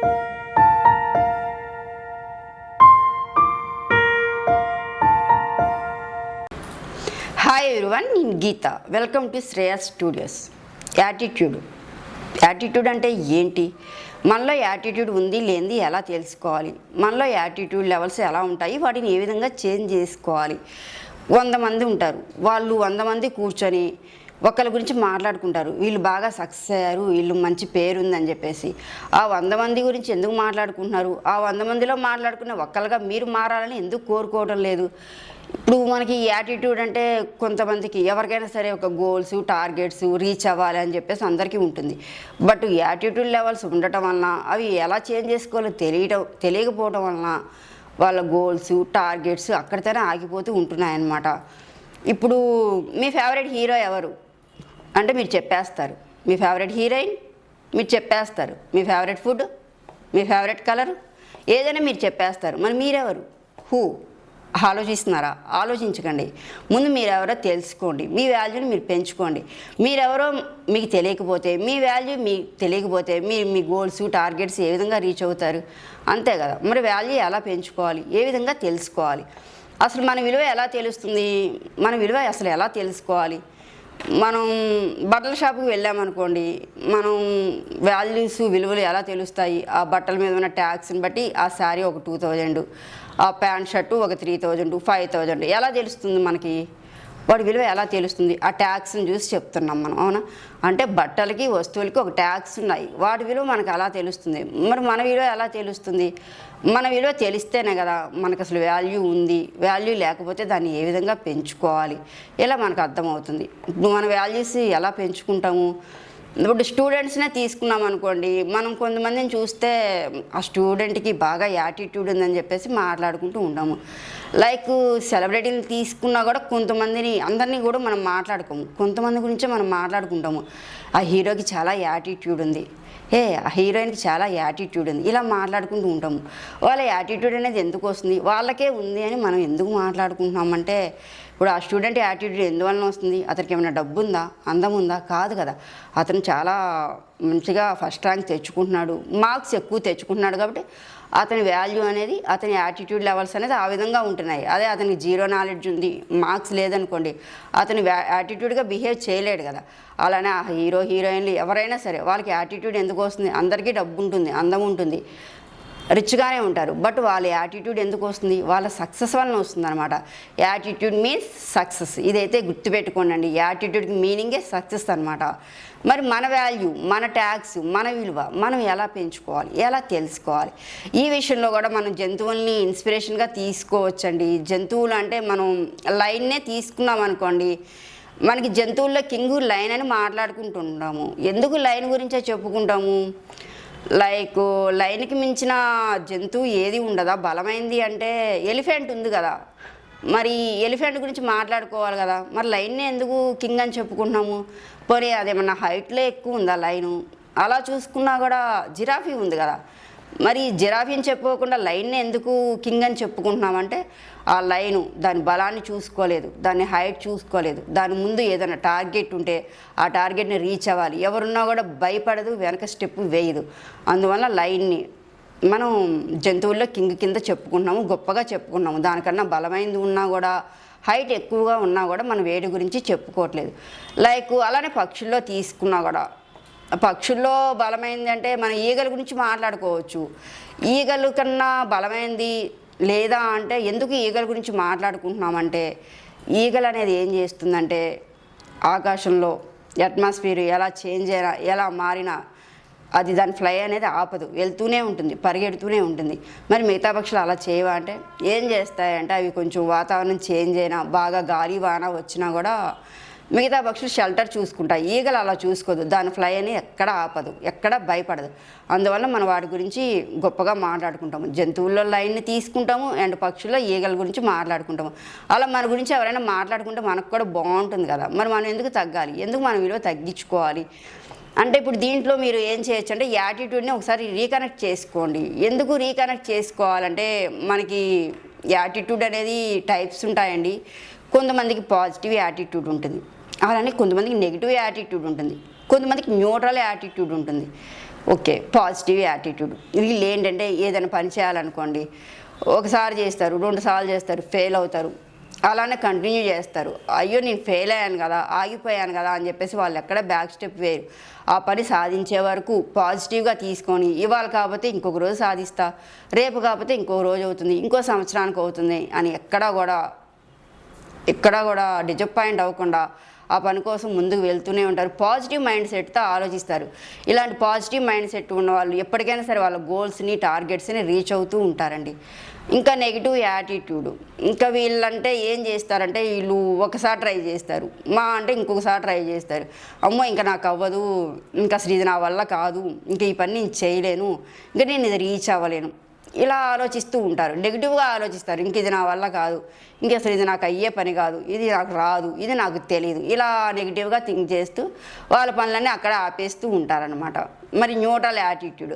Hi everyone నేను Geetha. Welcome to Shreya studios attitude attitude అంటే ఏంటి? మనలో యాటిట్యూడ్ ఉంది లేనిది ఎలా తెలుసుకోవాలి? మనలో యాటిట్యూడ్ లెవెల్స్ ఎలా ఉంటాయి? వాటిని ఏ విధంగా చేంజ్ చేసుకోవాలి? వంద మంది ఉంటారు. వాళ్ళు వంద మంది కూర్చొని ఒకళ్ళ గురించి మాట్లాడుకుంటారు. వీళ్ళు బాగా సక్సెస్ అయ్యారు వీళ్ళు మంచి పేరు ఉందని చెప్పేసి. ఆ వంద మంది గురించి ఎందుకు మాట్లాడుకుంటున్నారు? ఆ వంద మందిలో మాట్లాడుకునే ఒక్కలుగా మీరు మారాలని ఎందుకు కోరుకోవడం లేదు? ఇప్పుడు మనకి యాటిట్యూడ్ అంటే కొంతమందికి ఎవరికైనా సరే ఒక గోల్స్ టార్గెట్స్ రీచ్ అవ్వాలి అని చెప్పేసి అందరికీ ఉంటుంది. బట్ యాటిట్యూడ్ లెవెల్స్ ఉండటం వలన అవి ఎలా చేంజ్ చేసుకోవాలో తెలియటం తెలియకపోవటం వలన వాళ్ళ గోల్స్ టార్గెట్స్ అక్కడితోనే ఆగిపోతూ ఉంటున్నాయన్నమాట. ఇప్పుడు మీ ఫేవరెట్ హీరో ఎవరు? అంటే మీరు చెప్పేస్తారు. మీ ఫేవరెట్ హీరోయిన్ మీరు చెప్పేస్తారు. మీ ఫేవరెట్ ఫుడ్ మీ ఫేవరెట్ కలర్ ఏదైనా మీరు చెప్పేస్తారు. మరి మీరెవరు? హూ ఆలోచిస్తున్నారా? ఆలోచించకండి. ముందు మీరెవరో తెలుసుకోండి. మీ వాల్యూని మీరు పెంచుకోండి. మీరెవరో మీకు తెలియకపోతే మీ వాల్యూ మీకు తెలియకపోతే మీరు మీ గోల్స్ టార్గెట్స్ ఏ విధంగా రీచ్ అవుతారు? అంతే కదా. మరి వాల్యూ ఎలా పెంచుకోవాలి? ఏ విధంగా తెలుసుకోవాలి? అసలు మన విలువ ఎలా తెలుస్తుంది? మన విలువ అసలు ఎలా తెలుసుకోవాలి? మనం బట్టల షాప్కి వెళ్ళామనుకోండి మనం వాల్యూస్ విలువలు ఎలా తెలుస్తాయి? ఆ బట్టల మీద ఉన్న ట్యాక్స్ని బట్టి ఆ శారీ ఒక టూ థౌజండ్ ఆ ప్యాంట్ షర్టు ఒక త్రీ థౌజండ్ ఫైవ్ థౌజండ్ ఎలా తెలుస్తుంది మనకి? వాడి విలువ ఎలా తెలుస్తుంది? ఆ ట్యాక్స్ని చూసి చెప్తున్నాం మనం అవునా? అంటే బట్టలకి వస్తువులకి ఒక ట్యాక్స్ ఉన్నాయి. వాటి విలువ మనకు ఎలా తెలుస్తుంది? మరి మన విలువ ఎలా తెలుస్తుంది? మన విలువ తెలిస్తేనే కదా మనకు అసలు వాల్యూ ఉంది. వాల్యూ లేకపోతే దాన్ని ఏ విధంగా పెంచుకోవాలి? ఇలా మనకు అర్థమవుతుంది. మన వాల్యూస్ ఎలా పెంచుకుంటాము? ఇప్పుడు స్టూడెంట్స్నే తీసుకున్నాం అనుకోండి మనం కొంతమందిని చూస్తే ఆ స్టూడెంట్కి బాగా యాటిట్యూడ్ ఉందని చెప్పేసి మాట్లాడుకుంటూ ఉంటాము లైక్ సెలబ్రిటీని తీసుకున్నా కూడా కొంతమందిని అందరినీ కూడా మనం మాట్లాడుకోము. కొంతమంది గురించే మనం మాట్లాడుకుంటాము. ఆ హీరోకి చాలా యాటిట్యూడ్ ఉంది. ఏ ఆ హీరోయిన్కి చాలా యాటిట్యూడ్ ఉంది. ఇలా మాట్లాడుకుంటూ ఉంటాము. వాళ్ళ యాటిట్యూడ్ అనేది ఎందుకు వస్తుంది? వాళ్ళకే ఉంది అని మనం ఎందుకు మాట్లాడుకుంటున్నామంటే ఇప్పుడు ఆ స్టూడెంట్ యాటిట్యూడ్ ఎందువలన వస్తుంది? అతనికి ఏమైనా డబ్బు ఉందా అందం ఉందా కాదు కదా. అతను చాలా మంచిగా ఫస్ట్ ర్యాంక్ తెచ్చుకుంటున్నాడు. మార్క్స్ ఎక్కువ తెచ్చుకుంటున్నాడు కాబట్టి అతని వాల్యూ అనేది అతని యాటిట్యూడ్ లెవెల్స్ అనేది ఆ విధంగా ఉంటున్నాయి. అదే అతనికి జీరో నాలెడ్జ్ ఉంది మార్క్స్ లేదనుకోండి అతను యాటిట్యూడ్గా బిహేవ్ చేయలేడు కదా. అలానే ఆ హీరో హీరోయిన్లు ఎవరైనా సరే వాళ్ళకి యాటిట్యూడ్ ఎందుకు వస్తుంది? అందరికీ డబ్బు ఉంటుంది అందం ఉంటుంది రిచ్గానే ఉంటారు. బట్ వాళ్ళ యాటిట్యూడ్ ఎందుకు వస్తుంది? వాళ్ళ సక్సెస్ వలన వస్తుంది అనమాట యాటిట్యూడ్ మీన్స్ సక్సెస్. ఇదైతే గుర్తుపెట్టుకోండి యాటిట్యూడ్కి మీనింగే సక్సెస్ అనమాట మరి మన వాల్యూ మన ట్యాక్స్ మన విలువ మనం ఎలా పెంచుకోవాలి? ఎలా తెలుసుకోవాలి? ఈ విషయంలో కూడా మనం జంతువుల్ని ఇన్స్పిరేషన్గా తీసుకోవచ్చండి. జంతువులు అంటే మనం లైన్నే తీసుకున్నాం అనుకోండి మనకి జంతువుల్లో కింగు లైన్ అని మాట్లాడుకుంటుంటాము. ఎందుకు లైన్ గురించే చెప్పుకుంటాము? లైక్ లైన్కి మించిన జంతువు ఏది ఉండదా? బలమైంది అంటే ఎలిఫెంట్ ఉంది కదా. మరి ఎలిఫెంట్ గురించి మాట్లాడుకోవాలి కదా. మరి లైన్ని ఎందుకు కింగ్ అని చెప్పుకుంటున్నాము? పోనీ అదేమన్నా హైట్లో ఎక్కువ ఉందా లైను అలా చూసుకున్నా కూడా జిరాఫీ ఉంది కదా. మరి జిరాఫీని చెప్పుకోకుండా లైన్ని ఎందుకు కింగ్ అని చెప్పుకుంటున్నామంటే ఆ లైను దాని బలాన్ని చూసుకోలేదు దాని హైట్ చూసుకోలేదు దాని ముందు ఏదైనా టార్గెట్ ఉంటే ఆ టార్గెట్ని రీచ్ అవ్వాలి. ఎవరున్నా కూడా భయపడదు వెనక స్టెప్ వేయదు. అందువల్ల లైన్ని మనం జంతువుల్లో కింగ్ కింద చెప్పుకున్నాము గొప్పగా చెప్పుకున్నాము దానికన్నా బలమైనది ఉన్నా కూడా హైట్ ఎక్కువగా ఉన్నా కూడా మనం వేడి గురించి చెప్పుకోవట్లేదు. లైక్ అలానే పక్షుల్లో తీసుకున్నా కూడా పక్షుల్లో బలమైంది అంటే మన ఈగల గురించి మాట్లాడుకోవచ్చు. ఈగలు కన్నా బలమైంది లేదా అంటే ఎందుకు ఈగల గురించి మాట్లాడుకుంటున్నామంటే ఈగలు అనేది ఏం చేస్తుందంటే ఆకాశంలో అట్మాస్ఫియర్ ఎలా చేంజ్ అయినా ఎలా మారినా అది దాని ఫ్లై అనేది ఆపదు. వెళ్తూనే ఉంటుంది పరిగెడుతూనే ఉంటుంది. మరి మిగతా పక్షులు అలా చేయవా అంటే ఏం చేస్తాయంటే అవి కొంచెం వాతావరణం చేంజ్ అయినా బాగా గాలి వాన వచ్చినా కూడా మిగతా పక్షులు షెల్టర్ చూసుకుంటాయి ఈగలు అలా చూసుకోదు. దాని ఫ్లై అని ఎక్కడ ఆపదు. ఎక్కడ భయపడదు. అందువల్ల మనం వాటి గురించి గొప్పగా మాట్లాడుకుంటాము. జంతువుల్లో లైన్ని తీసుకుంటాము. అండ్ పక్షుల్లో ఈగల గురించి మాట్లాడుకుంటాము. అలా మన గురించి ఎవరైనా మాట్లాడుకుంటే మనకు కూడా బాగుంటుంది కదా. మరి మనం ఎందుకు తగ్గాలి? ఎందుకు మన విలువ తగ్గించుకోవాలి? అంటే ఇప్పుడు దీంట్లో మీరు ఏం చేయొచ్చు అంటే యాటిట్యూడ్ని ఒకసారి రీకనెక్ట్ చేసుకోండి. ఎందుకు రీకనెక్ట్ చేసుకోవాలంటే మనకి యాటిట్యూడ్ అనేది టైప్స్ ఉంటాయండి. కొంతమందికి పాజిటివ్ యాటిట్యూడ్ ఉంటుంది. అలానే కొంతమందికి నెగిటివ్ యాటిట్యూడ్ ఉంటుంది. కొంతమందికి న్యూట్రల్ యాటిట్యూడ్ ఉంటుంది. ఓకే పాజిటివ్ యాటిట్యూడ్ వీళ్ళు ఏంటంటే ఏదైనా పని చేయాలనుకోండి ఒకసారి చేస్తారు రెండు సార్లు చేస్తారు ఫెయిల్ అవుతారు. అలానే కంటిన్యూ చేస్తారు. అయ్యో నేను ఫెయిల్ అయ్యాను కదా ఆగిపోయాను కదా అని చెప్పేసి వాళ్ళు ఎక్కడ బ్యాక్ స్టెప్ వేరు ఆ పని సాధించే వరకు పాజిటివ్గా తీసుకొని ఇవాళ కాకపోతే ఇంకొక రోజు సాధిస్తా రేపు కాకపోతే ఇంకొక రోజు అవుతుంది ఇంకో సంవత్సరానికి అవుతుంది అని ఎక్కడా కూడా ఎక్కడ కూడా డిజపాయింట్ అవ్వకుండా ఆ పని కోసం ముందుకు వెళ్తూనే ఉంటారు. పాజిటివ్ మైండ్ సెట్తో ఆలోచిస్తారు. ఇలాంటి పాజిటివ్ మైండ్ సెట్ ఉన్న వాళ్ళు ఎప్పటికైనా సరే వాళ్ళ గోల్స్ని టార్గెట్స్ని రీచ్ అవుతూ ఉంటారండి. ఇంకా నెగిటివ్ యాటిట్యూడ్ ఇంకా వీళ్ళంటే ఏం చేస్తారంటే వీళ్ళు ఒకసారి ట్రై చేస్తారు. మా అంటే ఇంకొకసారి ట్రై చేస్తారు. అమ్మో ఇంకా నాకు అవ్వదు. ఇంకా అసలు ఇది నా వల్ల కాదు. ఇంకా ఈ పని నేను చేయలేను. ఇంకా నేను ఇది రీచ్ అవ్వలేను. ఇలా ఆలోచిస్తూ ఉంటారు. నెగిటివ్గా ఆలోచిస్తారు. ఇంక ఇది నా వల్ల కాదు. ఇంక అసలు ఇది నాకు అయ్యే పని కాదు. ఇది నాకు రాదు. ఇది నాకు తెలియదు ఇలా నెగిటివ్గా థింక్ చేస్తూ వాళ్ళ పనులన్నీ అక్కడ ఆపేస్తూ ఉంటారనమాట మరి న్యూట్రల్ యాటిట్యూడ్.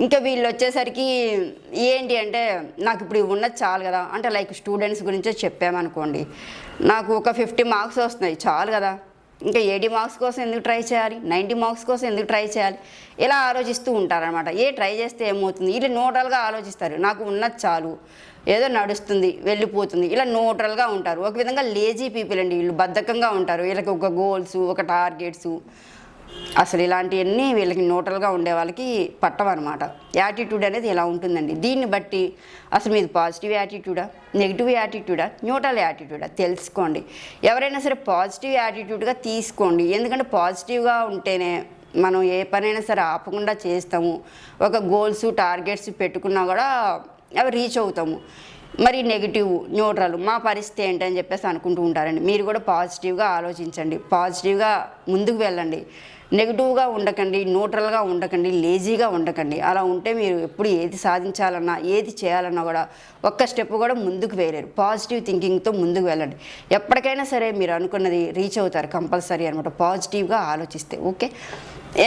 ఇంకా వీళ్ళు వచ్చేసరికి ఏంటి అంటే నాకు ఇప్పుడు ఉన్నది చాలు కదా. అంటే లైక్ స్టూడెంట్స్ గురించే చెప్పామనుకోండి. నాకు ఒక ఫిఫ్టీ మార్క్స్ వస్తున్నాయి. చాలు కదా. ఇంకా ఎయిటీ మార్క్స్ కోసం ఎందుకు ట్రై చేయాలి? నైంటీ మార్క్స్ కోసం ఎందుకు ట్రై చేయాలి? ఇలా ఆలోచిస్తూ ఉంటారనమాట ఏ ట్రై చేస్తే ఏమవుతుంది? వీళ్ళు న్యూట్రల్గా ఆలోచిస్తారు. నాకు ఉన్నది చాలు. ఏదో నడుస్తుంది వెళ్ళిపోతుంది. ఇలా న్యూట్రల్గా ఉంటారు. ఒక విధంగా లేజీ పీపుల్ అండి వీళ్ళు. బద్ధకంగా ఉంటారు. వీళ్ళకి ఒక గోల్స్ ఒక టార్గెట్స్ అసలు ఇలాంటివన్నీ వీళ్ళకి న్యూట్రల్గా ఉండే వాళ్ళకి పట్టవన్నమాట యాటిట్యూడ్ అనేది ఇలా ఉంటుందండి. దీన్ని బట్టి అసలు మీది పాజిటివ్ యాటిట్యూడా నెగిటివ్ యాటిట్యూడా న్యూట్రల్ యాటిట్యూడా తెలుసుకోండి. ఎవరైనా సరే పాజిటివ్ యాటిట్యూడ్గా తీసుకోండి. ఎందుకంటే పాజిటివ్గా ఉంటేనే మనం ఏ పనైనా సరే ఆపకుండా చేస్తాము. ఒక గోల్స్ టార్గెట్స్ పెట్టుకున్నా కూడా అవి రీచ్ అవుతాము. మరి నెగిటివ్ న్యూట్రల్ మా పరిస్థితి ఏంటని చెప్పేసి అనుకుంటూ ఉంటారండి. మీరు కూడా పాజిటివ్గా ఆలోచించండి. పాజిటివ్గా ముందుకు వెళ్ళండి. నెగిటివ్గా ఉండకండి న్యూట్రల్గా ఉండకండి లేజీగా ఉండకండి. అలా ఉంటే మీరు ఎప్పుడు ఏది సాధించాలన్నా ఏది చేయాలన్నా కూడా ఒక్క స్టెప్ కూడా ముందుకు వేయలేరు. పాజిటివ్ థింకింగ్తో ముందుకు వెళ్ళండి. ఎప్పటికైనా సరే మీరు అనుకున్నది రీచ్ అవుతారు కంపల్సరీ అనమాట పాజిటివ్గా ఆలోచిస్తే ఓకే?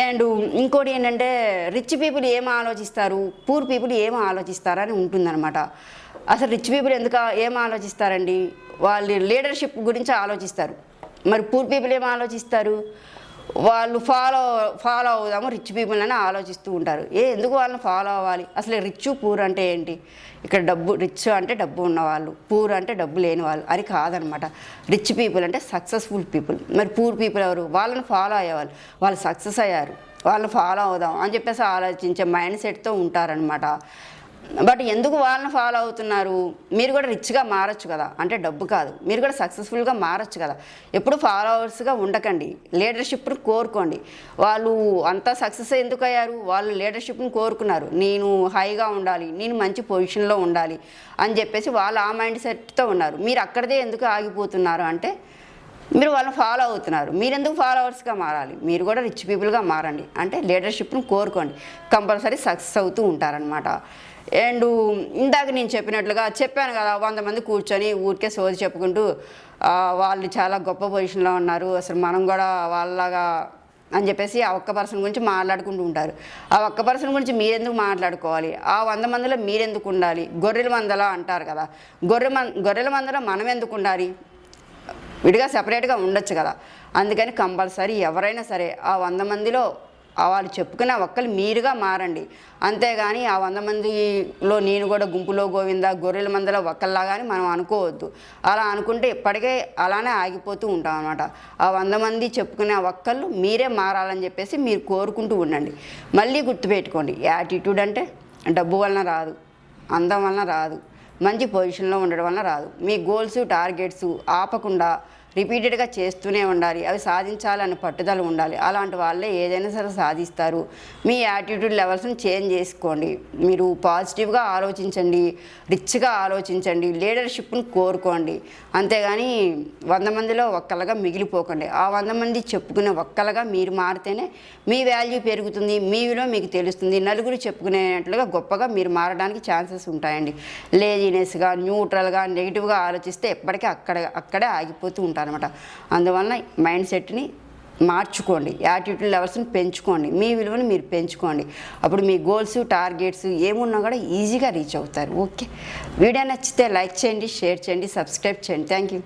అండ్ ఇంకోటి ఏంటంటే రిచ్ పీపుల్ ఏం ఆలోచిస్తారు? పూర్ పీపుల్ ఏం ఆలోచిస్తారని ఉంటుందన్నమాట. అసలు రిచ్ పీపుల్ ఎందుకు ఏం ఆలోచిస్తారండి? వాళ్ళ లీడర్షిప్ గురించి ఆలోచిస్తారు. మరి పూర్ పీపుల్ ఏం ఆలోచిస్తారు? వాళ్ళు ఫాలో ఫాలో అవుదాము రిచ్ పీపుల్ అని ఆలోచిస్తూ ఉంటారు. ఏ ఎందుకు వాళ్ళని ఫాలో అవ్వాలి? అసలు రిచ్ పూర్ అంటే ఏంటి? ఇక్కడ డబ్బు రిచ్ అంటే డబ్బు ఉన్నవాళ్ళు పూర్ అంటే డబ్బు లేని వాళ్ళు అది కాదనమాట. రిచ్ పీపుల్ అంటే సక్సెస్ఫుల్ పీపుల్ మరి పూర్ పీపుల్ ఎవరు? వాళ్ళని ఫాలో అయ్యేవాళ్ళు. వాళ్ళు సక్సెస్ అయ్యారు. వాళ్ళని ఫాలో అవుదాం అని చెప్పేసి ఆలోచించే మైండ్ సెట్తో ఉంటారనమాట. బట్ ఎందుకు వాళ్ళని ఫాలో అవుతున్నారు? మీరు కూడా రిచ్గా మారచ్చు కదా. అంటే డబ్బు కాదు. మీరు కూడా సక్సెస్ఫుల్గా మారచ్చు కదా. ఎప్పుడు ఫాలోవర్స్గా ఉండకండి. లీడర్షిప్ను కోరుకోండి. వాళ్ళు అంతా సక్సెస్ ఎందుకు అయ్యారు? వాళ్ళు లీడర్షిప్ను కోరుకున్నారు. నేను హైగా ఉండాలి. నేను మంచి పొజిషన్లో ఉండాలి అని చెప్పేసి వాళ్ళు ఆ మైండ్ సెట్తో ఉన్నారు. మీరు అక్కడిదే ఎందుకు ఆగిపోతున్నారు అంటే మీరు వాళ్ళని ఫాలో అవుతున్నారు. మీరు ఎందుకు ఫాలోవర్స్గా మారాలి? మీరు కూడా రిచ్ పీపుల్గా మారండి. అంటే లీడర్షిప్ను కోరుకోండి. కంపల్సరీ సక్సెస్ అవుతూ ఉంటారనమాట అండ్ ఇందాక నేను చెప్పినట్లుగా చెప్పాను కదా వంద మంది కూర్చొని ఊరికే సోది చెప్పుకుంటూ వాళ్ళు చాలా గొప్ప పొజిషన్లో ఉన్నారు. అసలు మనం కూడా వాళ్ళలాగా అని చెప్పేసి ఆ ఒక్క పర్సన్ గురించి మాట్లాడుకుంటూ ఉంటారు. ఆ ఒక్క పర్సన్ గురించి మీరెందుకు మాట్లాడుకోవాలి? ఆ వంద మందిలో మీరెందుకు ఉండాలి? గొర్రెల మందలా అంటారు కదా. గొర్రె మన్ గొర్రెల మందలో మనం ఎందుకు ఉండాలి? విడిగా సపరేట్గా ఉండొచ్చు కదా. అందుకని కంపల్సరీ ఎవరైనా సరే ఆ వంద మందిలో వాళ్ళు చెప్పుకున్న ఒక్కరు మీరుగా మారండి. అంతేగాని ఆ వంద మందిలో నేను కూడా గుంపులో గోవింద గొర్రెల మందిలో ఒక్కల్లాగాని మనం అనుకోవద్దు. అలా అనుకుంటే ఇప్పటికే అలానే ఆగిపోతూ ఉంటాం అనమాట ఆ వంద మంది చెప్పుకునే ఒక్కళ్ళు మీరే మారాలని చెప్పేసి మీరు కోరుకుంటూ ఉండండి. మళ్ళీ గుర్తుపెట్టుకోండి యాటిట్యూడ్ అంటే డబ్బు వలన రాదు అందం వలన రాదు మంచి పొజిషన్లో ఉండడం వలన రాదు. మీ గోల్స్ టార్గెట్స్ ఆపకుండా రిపీటెడ్గా చేస్తూనే ఉండాలి. అవి సాధించాలని పట్టుదల ఉండాలి. అలాంటి వాళ్ళే ఏదైనా సరే సాధిస్తారు. మీ యాటిట్యూడ్ లెవెల్స్ని చేంజ్ చేసుకోండి. మీరు పాజిటివ్గా ఆలోచించండి. రిచ్గా ఆలోచించండి. లీడర్షిప్ను కోరుకోండి. అంతేగాని వంద మందిలో ఒక్కలుగా మిగిలిపోకండి. ఆ వంద మంది చెప్పుకునే ఒక్కలుగా మీరు మారితేనే మీ వాల్యూ పెరుగుతుంది. మీ విలువ మీకు తెలుస్తుంది. నలుగురు చెప్పుకునేట్లుగా గొప్పగా మీరు మారడానికి ఛాన్సెస్ ఉంటాయండి. లేజినెస్గా న్యూట్రల్గా నెగిటివ్గా ఆలోచిస్తే ఎప్పటికీ అక్కడ అక్కడే ఆగిపోతూ ఉంటారు. అనమాట అందువలన మైండ్ సెట్ని మార్చుకోండి. యాటిట్యూడ్ లెవెల్స్ని పెంచుకోండి. మీ విలువను మీరు పెంచుకోండి. అప్పుడు మీ గోల్స్ టార్గెట్స్ ఏమున్నా కూడా ఈజీగా రీచ్ అవుతారు. ఓకే. వీడియో నచ్చితే లైక్ చేయండి షేర్ చేయండి సబ్స్క్రైబ్ చేయండి. Thank you.